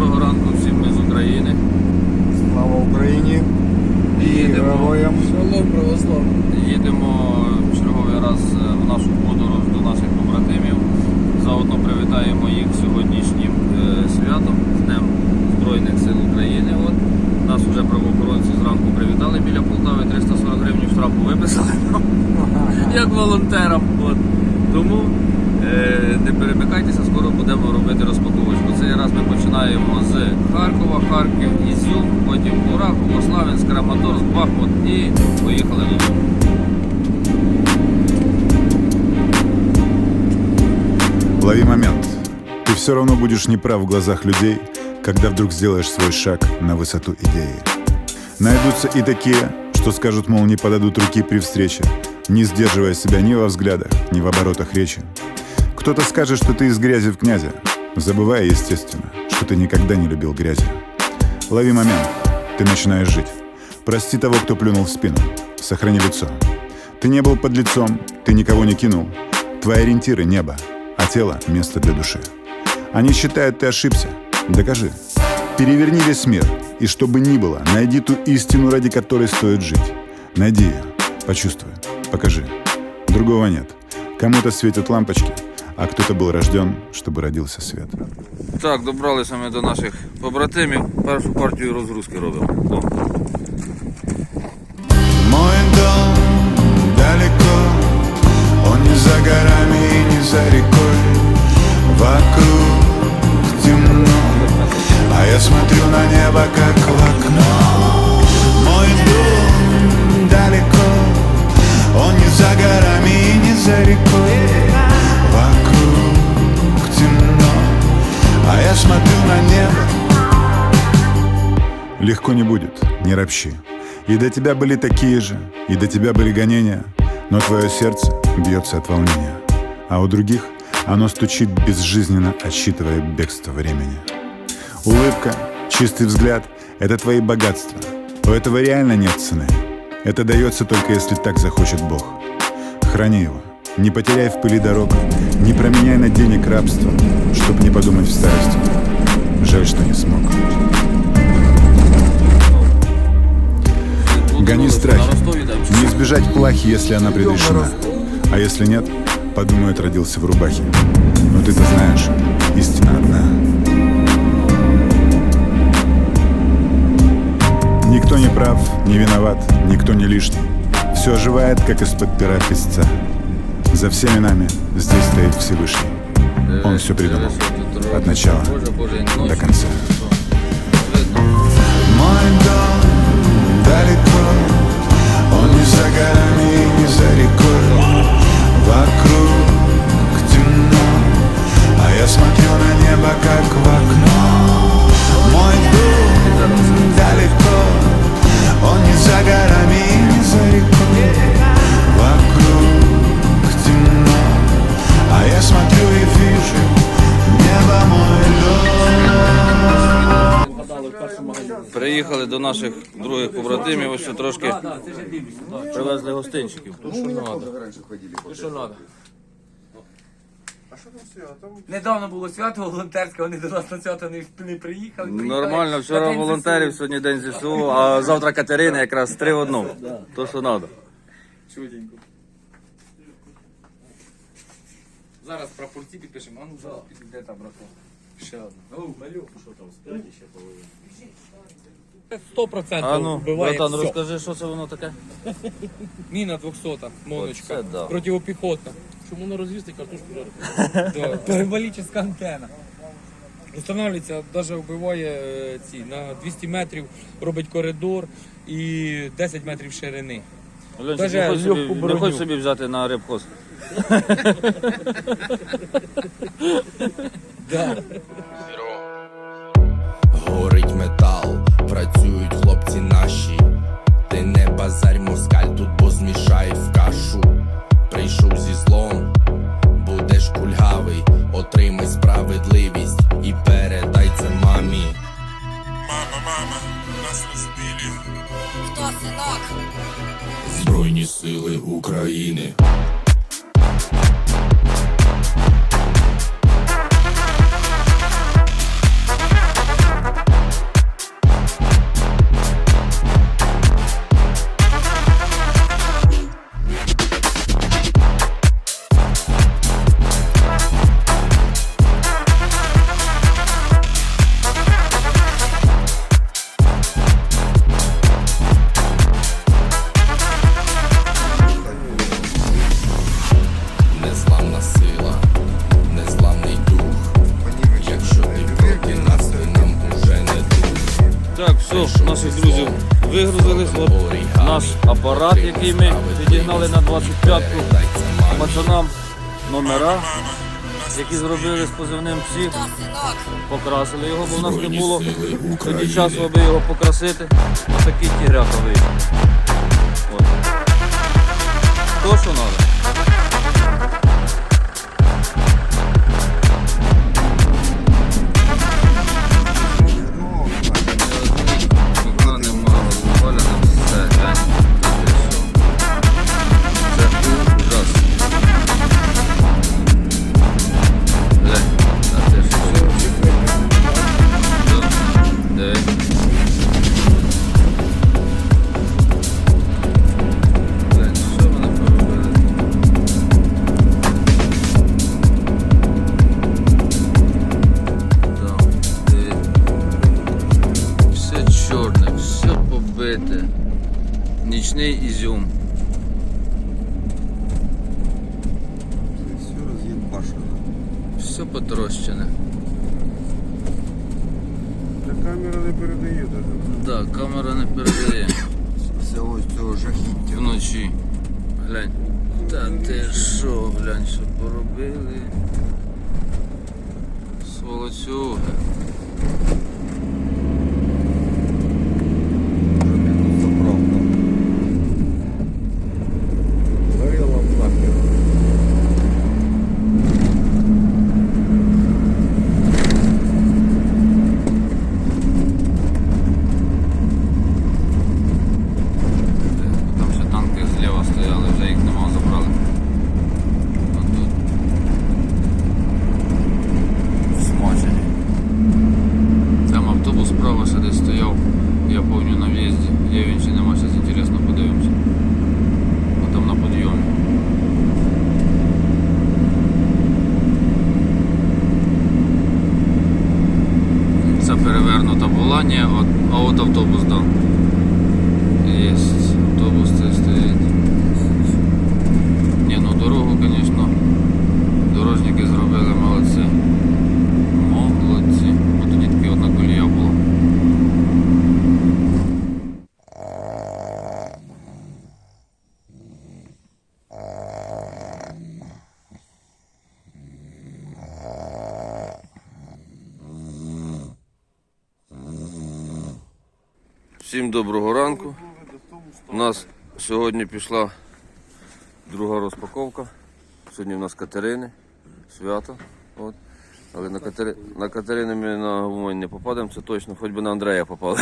Доброго ранку всім ми з України. Слава Україні і Їдемо. героям. Шалом православний. Їдемо в черговий раз е, в нашу подорож до наших побратимів. Заодно привітаємо їх сьогоднішнім е, святом, з Днем Збройних сил України. От. Нас вже правоохоронці зранку привітали біля Полтави, 340 гривень штрафу виписали нам як волонтерам. От. Тому е, не перемикайтеся, скоро будемо робити розпаковочку. Цей раз ми починаємо з Харкова, Харків, Ізюм, потім Курахово, Славянськ, Краматорськ, Бахмут і поїхали додому. Лови момент. Ты все равно будешь неправ в глазах людей, когда вдруг сделаешь свой шаг на высоту идеи. Найдутся и такие, что скажут, мол, не подадут руки при встрече, не сдерживая себя ни во взглядах, ни в оборотах речи. Кто-то скажет, что ты из грязи в князя, забывая, естественно, что ты никогда не любил грязи. Лови момент. Ты начинаешь жить. Прости того, кто плюнул в спину. Сохрани лицо. Ты не был под лицом, ты никого не кинул. Твои ориентиры — небо, а тело — место для души. Они считают, ты ошибся. Докажи. Переверни весь мир, и что бы ни было, найди ту истину, ради которой стоит жить. Найди ее, почувствуй, покажи. Другого нет. Кому-то светят лампочки, а кто-то был рожден, чтобы родился свет. Так, добралися ми до наших побратимів. Першу партію розгрузки робимо. О. Мой дом далеко, он не за горами и не за рекой. Вокруг темно, а я смотрю на небо, как в окно. Мой дом далеко, он не за горами и не за рекой. Легко не будет, не ропщи. И до тебя были такие же, и до тебя были гонения, но твое сердце бьется от волнения, а у других оно стучит безжизненно, отсчитывая бегство времени. Улыбка, чистый взгляд — это твои богатства. У этого реально нет цены. Это дается только если так захочет Бог. Храни его, не потеряй в пыли дорог, не променяй на денег рабство, чтоб не подумать в старости. Жаль, что не смог. Гони страхи. Не избежать плахи, если она предрешена. А если нет, подумают, родился в рубахе. Но ты-то знаешь, истина одна. Никто не прав, не виноват, никто не лишний. Все оживает, как из-под пера песца. За всеми нами здесь стоит Всевышний. Он все придумал. От начала до конца. Мой дом далеко, он не за горами не за рекой. Вокруг темно, а я смотрю на небо, как в окно. Мой дом далеко, он не за горами Приїхали до наших других побратимів, ось що трошки привезли гостинчиків. То, що надо. То, що надо. Недавно було свято волонтерське, вони до нас на свято не, не приїхали. Нормально, вчора волонтерів, сьогодні день ЗСУ, а завтра Катерина якраз три в одному. То, що треба. Чуденько. Зараз прапорці підпишемо. А ну зараз де там братва? Ще одна. О, малюк, що там, спереді ще половина. Сто процентів А ну, вбиває братан, все. розкажи, що це воно таке? Міна 200, моночка, Оце да. противопіхотна. Чому не розвісти картошку жарити? Да. Параболічна антенна. Встановлюється, навіть вбиває е, ці на 200 метрів, робить коридор і 10 метрів ширини. Льончик, Даже не хочеш собі, не броню. хочеш собі взяти на рибхоз? Да. працюють хлопці наші. Ти не базарь москаль, тут бо змішають в кашу. Прийшов зі злом, будеш кульгавий, отримай справедливість і передай це мамі. Хто синок? Збройні сили України. От наш апарат, який ми підігнали на 25-ку. Пацанам номера, які зробили з позивним всіх, Покрасили його, бо в нас не було тоді часу, аби його покрасити. Отакий тігряка вийшов. Нічний ізюм. Все разъебашено. Все потрощене. камера не передає даже. Так, камера не передає Всього цього жахіття. вночі. Глянь. Та ти що, глянь, що поробили. Сволоцюги. Заправка. Горела нахер. Там ще танки зліва стояли, вже їх нема, забрали. А тут смачені. Там автобус справа ще десь стояв, я пам'ятаю на в'їзді. Є він чи нема, зараз інтересно подивимося. А там на підйомі. Це перевернута була, ні, от, а от Всім доброго ранку. У нас сьогодні пішла друга розпаковка. Сьогодні у нас Катерини, свято. От. Але на, Катери... на Катерини ми на Гумань не попадемо, це точно, хоч би на Андрея попали.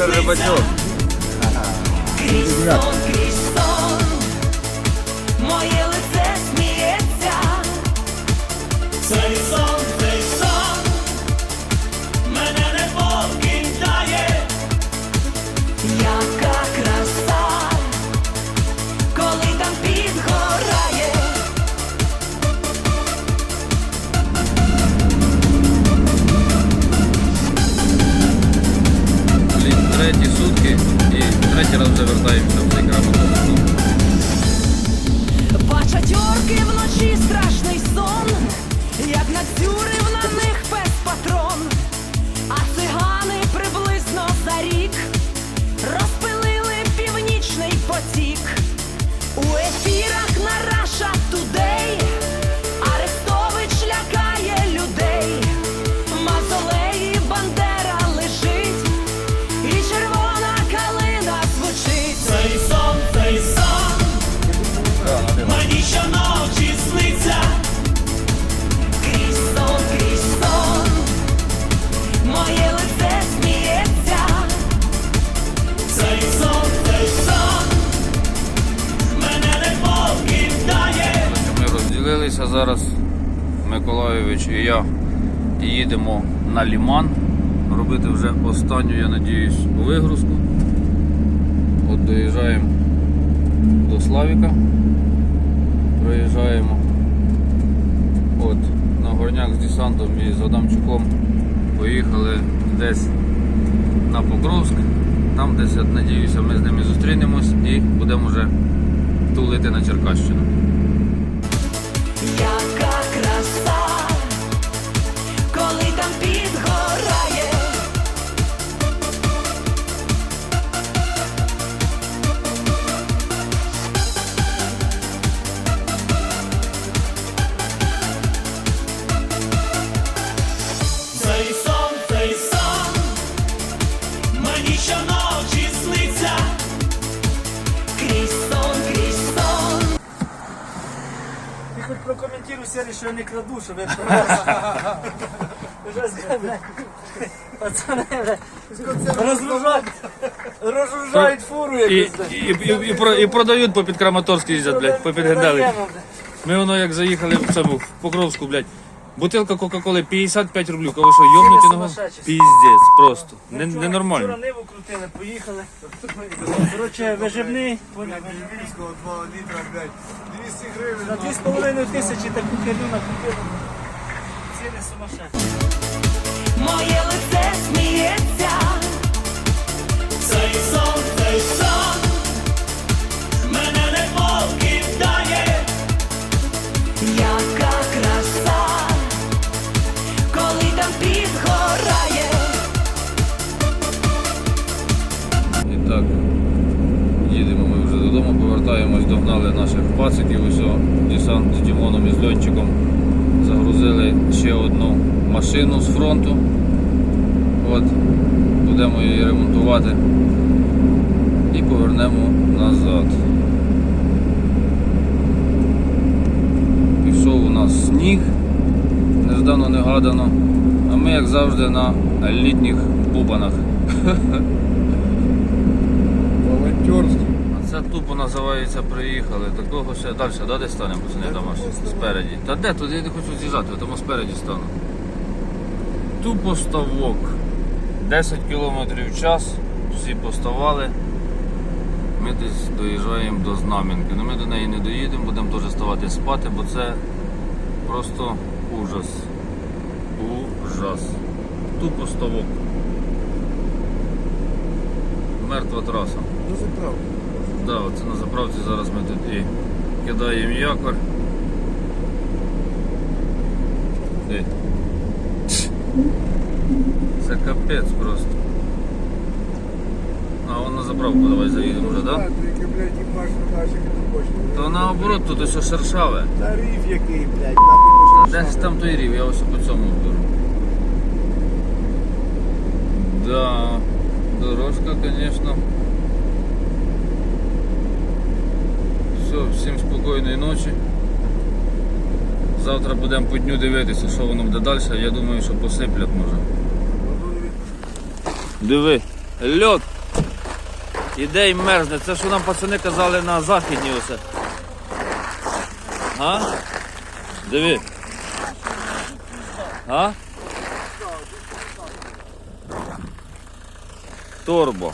щоночі Ігор Рибачок. Я їдемо на Ліман робити вже останню, я надіюсь, вигрузку. От доїжджаємо до Славіка. Проїжджаємо от на горняк з десантом і з Адамчуком поїхали десь на Покровськ. Там десь, надіюся, ми з ними зустрінемось і будемо вже тулити на Черкащину. Я не краду, що ви Вже пацани, розгружають, розгружають фуру І, якусь. і, і, і, про- і продають по під Краматорськ їздять, блядь, по під Генделик. Продаємо, блядь. Ми воно як заїхали в цьому в Покровську, блядь. Бутилка Кока-Коли 55 рублів. Кого що, йомнуті Ціни ногу? сумасшедші. Піздець, просто. Не, Вчора- ненормально. Вчора ниву крутили, поїхали. Коротше, виживний. поняв, Львівського 2 літра, блядь, 200 гривень. За 2,5 тисячі таку калюна накупили. Ціни сумасшедші. Моє лице сміється. Повертаємось, догнали наших пациків, усього, десант з Дімоном і з льотчиком. Загрузили ще одну машину з фронту. От, будемо її ремонтувати і повернемо назад. Пішов у нас сніг, неждано негадано, а ми, як завжди, на літніх бубанах. Волонтерський. Це тупо називається приїхали. Такого ще далі, да, де станемо пацани там аж спереді. Та де туди я не хочу з'їжджати, тому спереді стану. Тупо ставок. 10 км в час, всі поставали. Ми десь доїжджаємо до Знам'янки. Ну ми до неї не доїдемо, будемо теж ставати спати, бо це просто ужас. Ужас. Тупо ставок. Мертва траса. Ну, заправ. Да, оце на заправці зараз ми тут і кидаємо якор. Ей. Це капець просто. А вон на заправку давай заїдемо вже? Да? Тільки, блядь, їбаш на наших не хочеш. То наоборот, тут ось шершаве. Тариф який, блядь, нахуй пошли. Десь там той рів, я ось по цьому беру. Да, дорожка, звісно. Все, всім спокійної ночі. Завтра будемо по дню дивитися, що воно буде далі. Я думаю, що посиплять може. Диви, льот. Іде і мерзне. Це що нам пацани казали на західній усе. А? Диви. А? Торбо.